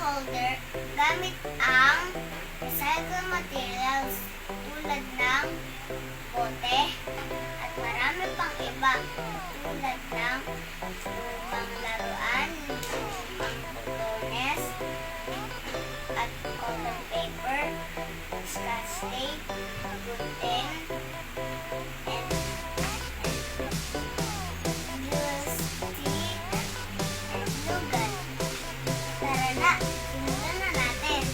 holder gamit ang recycled materials tulad ng bote at marami pang iba tulad ng 8, good 10, and plus lugan. Tara na, simulan.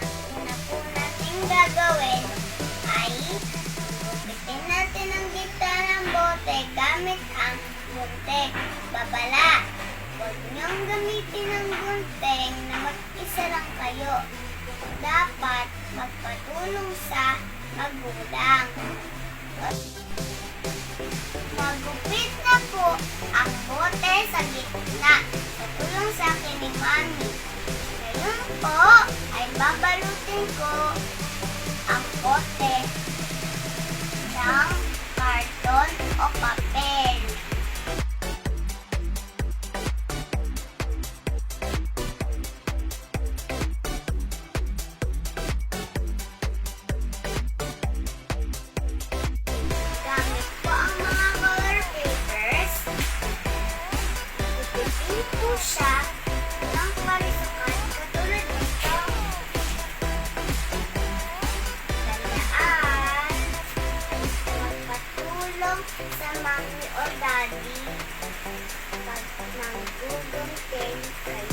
Ang una po natin gagawin ay gupitin natin ang ng bote gamit ang bunte. Babala, huwag niyong gamitin ang bunting na mag-isa lang kayo. Magpatulong sa magulang. Magupit na po ang bote sa gitna sa tulong sa akin ni Mami. Ngayon po ay babalutin ko ang bote ng karton o papel. Sa mami o daddy pag nanggugunting kayo.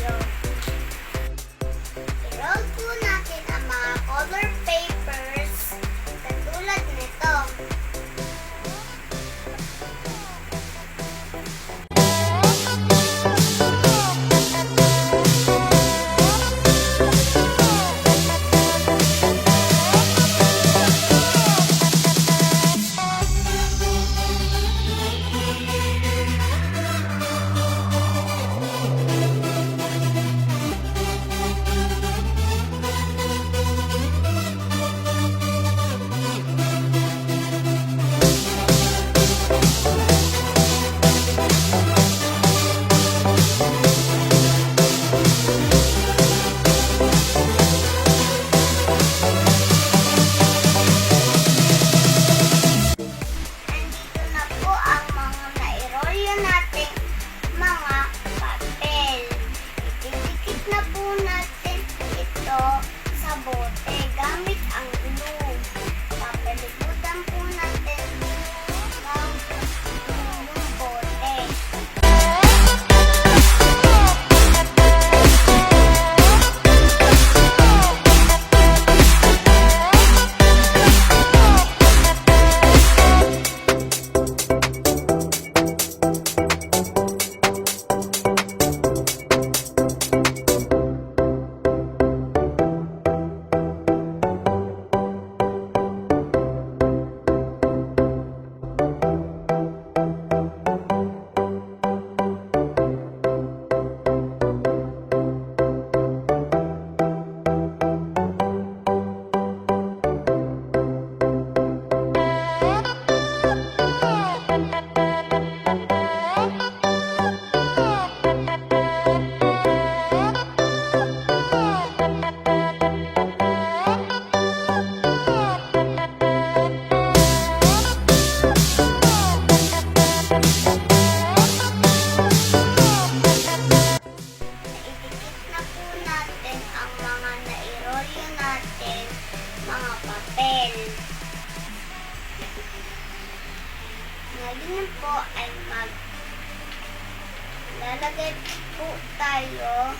Lalagay po tayo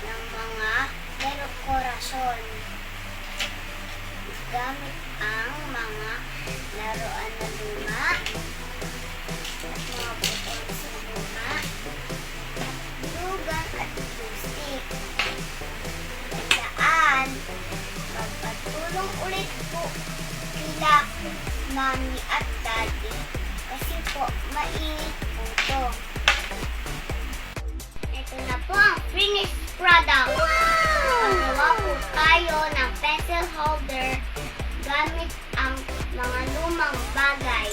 ng mga dekorason gamit ang mga laruan na luma at mga buton sa luma lugan at plastic. Tandaan, magpatulong ulit po sila mami at daddy kasi po mainit po to. tayo ng pencil holder gamit ang mga lumang bagay.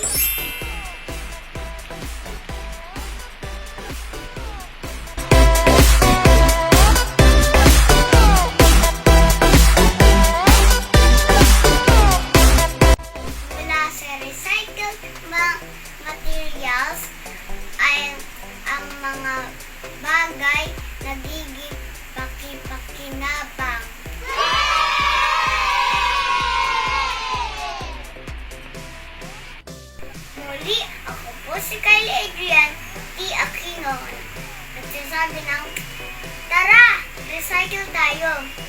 Mula sa recycled materials ay ang mga bagay nagiging pakipakinabang. si Kylie Adrian T. Aquino nagsasabi ng Tara! Recycle tayo!